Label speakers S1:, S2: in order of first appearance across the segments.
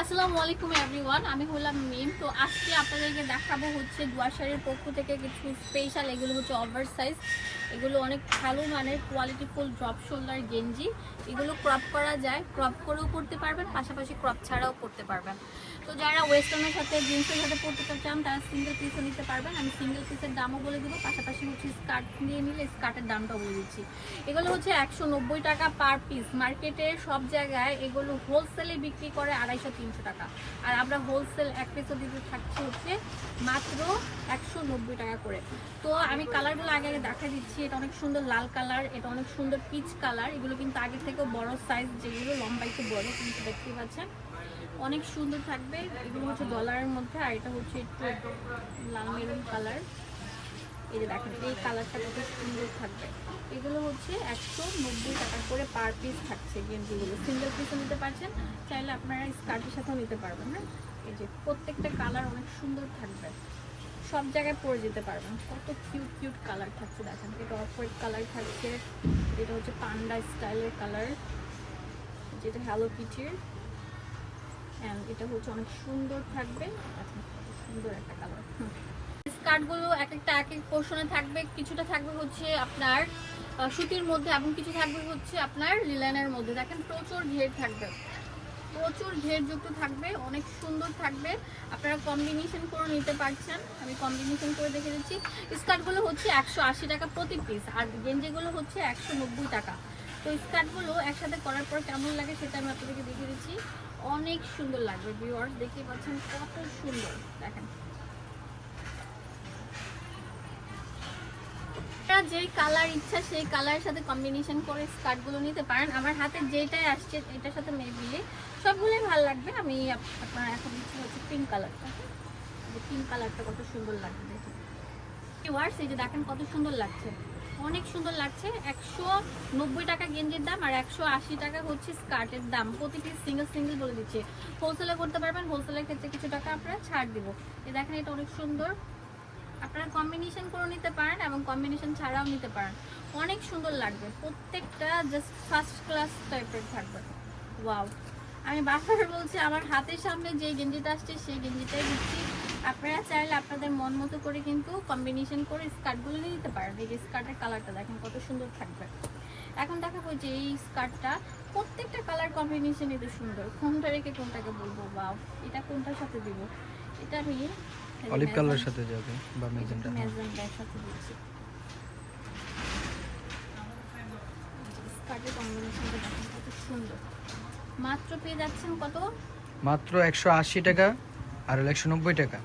S1: আসসালামু আলাইকুম এভরিওয়ান আমি হলাম মিম। তো আজকে আপনাদেরকে দেখাবো হচ্ছে দুয়াশারের পক্ষ থেকে কিছু স্পেশাল এগুলো হচ্ছে ওভার সাইজ এগুলো অনেক ভালো মানের কোয়ালিটিফুল ড্রপ শোল্ডার গেঞ্জি। এগুলো ক্রপ করা যায়। ক্রপ করেও পরতে পারবেন, পাশাপাশি ক্রপ ছাড়াও পরতে পারবেন। তো যারা ওয়েস্টার্নের সাথে জিন্সের সাথে পরতে চান, তারা সিঙ্গেল পিসও নিতে পারবেন। আমি সিঙ্গেল পিসের দামও বলে দেবো, পাশাপাশি হচ্ছে স্কার্ট নিয়ে নিলে স্কার্টের দামটাও বলে দিচ্ছি। এগুলো হচ্ছে একশো নব্বই টাকা পার পিস মার্কেটে সব জায়গায় এগুলো হোলসেলে বিক্রি করে আড়াইশো তিনশো টাকা। আর আমরা হোলসেল এক পিসও দিতে থাকছি হচ্ছে মাত্র একশো নব্বই টাকা করে। তো আমি কালারগুলো আগে আগে দেখা দিচ্ছি। এটা অনেক সুন্দর লাল কালার এটা অনেক সুন্দর পিচ কালার এগুলো কিন্তু আগের থেকেও বড় সাইজ যেগুলো লম্বা একটু বড়, কিন্তু দেখতে পাচ্ছেন। অনেক সুন্দর থাকবে। এগুলো হচ্ছে ডলারের মধ্যে, আর এটা হচ্ছে একটু লাল মেরুন কালার এই যে দেখেন, এই কালারটা কত সুন্দর থাকবে। এগুলো হচ্ছে একশো নব্বই টাকা করে পার পিস থাকছে গেঞ্জিগুলো। সিঙ্গেল পিসও নিতে পারছেন, চাইলে আপনারা স্কার্টের সাথেও নিতে পারবেন হ্যাঁ? এই যে প্রত্যেকটা কালার অনেক সুন্দর থাকবে। সব জায়গায় পরে যেতে পারবেন। কত কিউট কিউট কালার থাকছে, দেখেন। এটা অফ হোয়াইট কালার থাকছে। এটা হচ্ছে পান্ডা স্টাইলের কালার, যেটা হ্যালো পিচির অ্যান্ড এটা হচ্ছে অনেক সুন্দর থাকবে। সুন্দর একটা কালার। স্কার্টগুলো এক একটা এক এক পোর্শনে থাকবে। কিছুটা থাকবে হচ্ছে আপনার সুতির মধ্যে এবং কিছু থাকবে হচ্ছে আপনার লিলেনের মধ্যে। দেখেন প্রচুর ঘের থাকবে। প্রচুর ঘেরযুক্ত থাকবে, অনেক সুন্দর থাকবে। আপনারা কম্বিনেশন করে নিতে পারছেন। আমি কম্বিনেশন করে দেখে দিচ্ছি। স্কার্টগুলো হচ্ছে একশো আশি টাকা প্রতি পিস আর গেঞ্জিগুলো হচ্ছে একশো নব্বই টাকা। তো স্কার্টগুলো একসাথে করার পর কেমন লাগে সেটা আমি আপনাদেরকে দেখে দিচ্ছি। অনেক সুন্দর লাগবে ভিউয়ার্স দেখতে পাচ্ছেন কত সুন্দর। দেখেন। আপনারা যেই কালার ইচ্ছা সেই কালারের সাথে কম্বিনেশন করে স্কার্টগুলো নিতে পারেন। আমার হাতে যেটাই আসছে, এটার সাথে মেবি সবগুলোই ভালো লাগবে। আমি আপ- আপনার এখন ইচ্ছে হচ্ছে পিঙ্ক কালারটা পিঙ্ক কালারটা কত সুন্দর লাগবে ওয়ার্স এই যে দেখেন কত সুন্দর লাগছে। অনেক সুন্দর লাগছে। একশো নব্বই টাকা গেঞ্জির দাম আর একশো আশি টাকা হচ্ছে স্কার্টের দাম। প্রতিটি সিঙ্গেল সিঙ্গেল বলে দিচ্ছে। হোলসেলে করতে পারবেন। হোলসেলের ক্ষেত্রে কিছু টাকা আপনারা ছাড় দিব। এই দেখেন এটা অনেক সুন্দর। আপনারা কম্বিনেশন করে নিতে পারেন এবং কম্বিনেশন ছাড়াও নিতে পারেন। অনেক সুন্দর লাগবে। প্রত্যেকটা জাস্ট ফার্স্ট ক্লাস টাইপের থাকবে। ওয়াও আমি বারবার বলছি, আমার হাতের সামনে যে গেঞ্জিটা আসছে, সেই গেঞ্জিটাই দিচ্ছি। আপনারা চাইলে আপনাদের মন মতো করে কিন্তু কম্বিনেশন করে স্কার্টগুলো নিয়ে নিতে পারেন। এই স্কার্টের কালারটা দেখেন, কত সুন্দর থাকবে। এখন দেখাবো যে এই স্কার্টটা প্রত্যেকটা কালার কম্বিনেশন এত সুন্দর। কোনটা রেখে কোনটাকে বলব? বাও এটা কোনটার সাথে দিব? এটা আমি
S2: অলিভ কালারের সাথে যাবে বা মেজেন্টা
S1: ম্যাজেন্টার সাথে দিচ্ছি স্কার্টের কম্বিনেশনটা দেখেন কত সুন্দর। মাত্র পেয়ে যাচ্ছেন কত?
S2: মাত্র একশো আশি টাকা আর একশো নব্বই টাকা।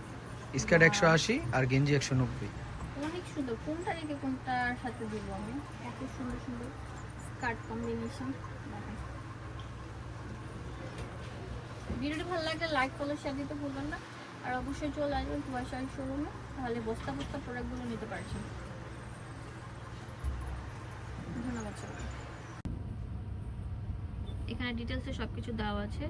S2: স্কার্ট একশো আশি আর গেঞ্জি একশো নব্বই।
S1: অনেক সুন্দর। কোনটা রেখে কোনটার সাথে দিব আমি? এত সুন্দর সুন্দর স্কার্ট কম্বিনেশন। ভিডিওটি ভালো লাগলে লাইক ফলো শেয়ার দিতে ভুলবেন না। আর অবশ্যই চলে আসবেন কুয়াশাই শোরুমে তাহলে বস্তা বস্তা প্রোডাক্টগুলো নিতে পারছেন ধন্যবাদ এখানে ডিটেলসে সব কিছু দেওয়া আছে।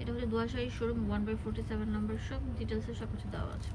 S1: এটা হচ্ছে দুয়াশাহী showroom one by forty seven number সব ডিটেলসে সব কিছু দেওয়া আছে।